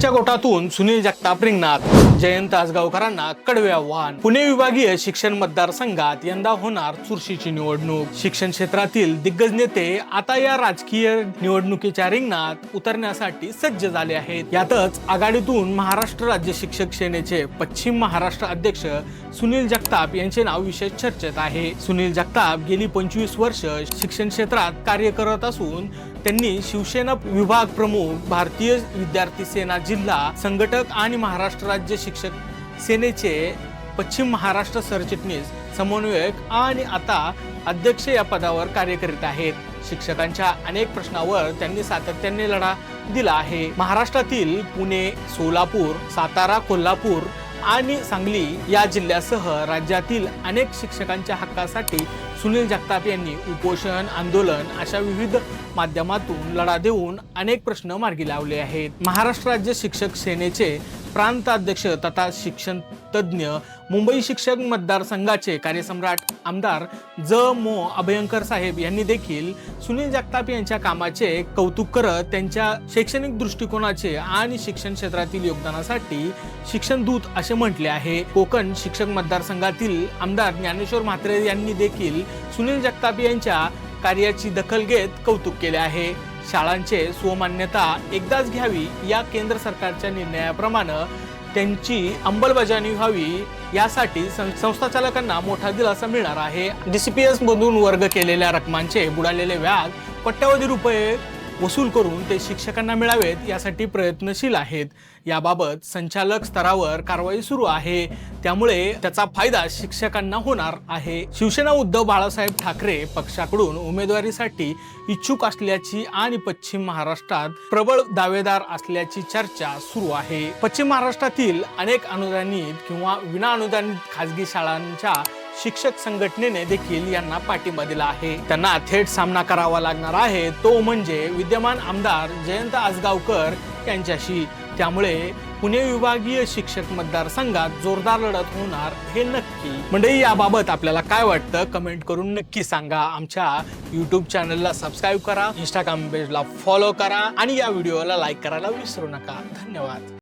त्यांच्या गोटातून सुनील जगताप रिंगणात जयंत आसगावकरांना कडवे आव्हान. पुणे विभागीय शिक्षण मतदारसंघात यंदा होणार चुरशीची निवडणूक. शिक्षण क्षेत्रातील दिग्गज नेते आता या राजकीय निवडणुकीच्या रिंगणात उतरण्यासाठी सज्ज झाले आहेत. यातच आघाडीतून महाराष्ट्र राज्य शिक्षक सेनेचे पश्चिम महाराष्ट्र अध्यक्ष सुनील जगताप यांचे नाव विशेष चर्चेत आहे. सुनील जगताप गेली पंचवीस वर्ष शिक्षण क्षेत्रात कार्य करत असून त्यांनी शिवसेना विभाग प्रमुख भारतीय विद्यार्थी सेना जिल्हा संघटक आणि महाराष्ट्र राज्य शिक्षक सेनेचे पश्चिम महाराष्ट्र सरचिटणीस समन्वयक आणि आता अध्यक्ष या पदावर कार्य करीत आहेत. शिक्षकांच्या अनेक प्रश्नावर त्यांनी सातत्याने लढा दिला आहे. महाराष्ट्रातील पुणे सोलापूर सातारा कोल्हापूर आणि सांगली या जिल्ह्यासह राज्यातील अनेक शिक्षकांच्या हक्कासाठी सुनील जगताप यांनी उपोषण आंदोलन अशा विविध माध्यमातून लढा देऊन अनेक प्रश्न मार्गी लावले आहेत. महाराष्ट्र राज्य शिक्षक सेनेचे प्रांताध्यक्ष तथा शिक्षण तज्ज्ञ मुंबई शिक्षक मतदारसंघाचे कार्यसम्राट आमदार ज. मो. अभयंकर साहेब यांनी देखील सुनील जगताप यांच्या कामाचे कौतुक करत त्यांच्या शैक्षणिक दृष्टिकोनाचे आणि शिक्षण क्षेत्रातील योगदानासाठी शिक्षण दूत असे म्हटले आहे. कोकण शिक्षक मतदारसंघातील आमदार ज्ञानेश्वर म्हात्रे यांनी देखील सुनील जगताप यांच्या कार्याची दखल घेत कौतुक केले आहे. शाळांचे स्वमान्यता एकदाच घ्यावी या केंद्र सरकारच्या निर्णयाप्रमाणे त्यांची अंमलबजावणी व्हावी यासाठी सं- संस्था चालकांना मोठा दिलासा मिळणार आहे. डीसीपीएस मधून वर्ग केलेल्या रकमांचे बुडालेले व्याज कोट्यावधी रुपये वसूल करून ते शिक्षकांना मिळावेत यासाठी प्रयत्नशील आहेत. याबाबत संचालक स्तरावर कारवाई सुरू आहे. त्यामुळे त्याचा फायदा शिक्षकांना होणार आहे. शिवसेना उद्धव बाळासाहेब ठाकरे पक्षाकडून उमेदवारीसाठी इच्छुक असल्याची आणि पश्चिम महाराष्ट्रात प्रबळ दावेदार असल्याची चर्चा सुरू आहे. पश्चिम महाराष्ट्रातील अनेक अनुदानित किंवा विना अनुदानित खाजगी शाळांच्या शिक्षक संघटनेने देखील यांना पाठिंबा दिला आहे. त्यांना थेट सामना करावा लागणार आहे. तो म्हणजे विद्यमान आमदार जयंत आसगावकर यांच्याशी. त्यामुळे पुणे विभागीय शिक्षक मतदारसंघात जोरदार लढत होणार हे नक्की. म्हणजे याबाबत आपल्याला काय वाटतं? कमेंट करून नक्की सांगा. आमच्या युट्यूब चॅनलला सबस्क्राईब करा. इंस्टाग्राम पेजला फॉलो करा. आणि या व्हिडिओला लाईक करायला विसरू नका. धन्यवाद.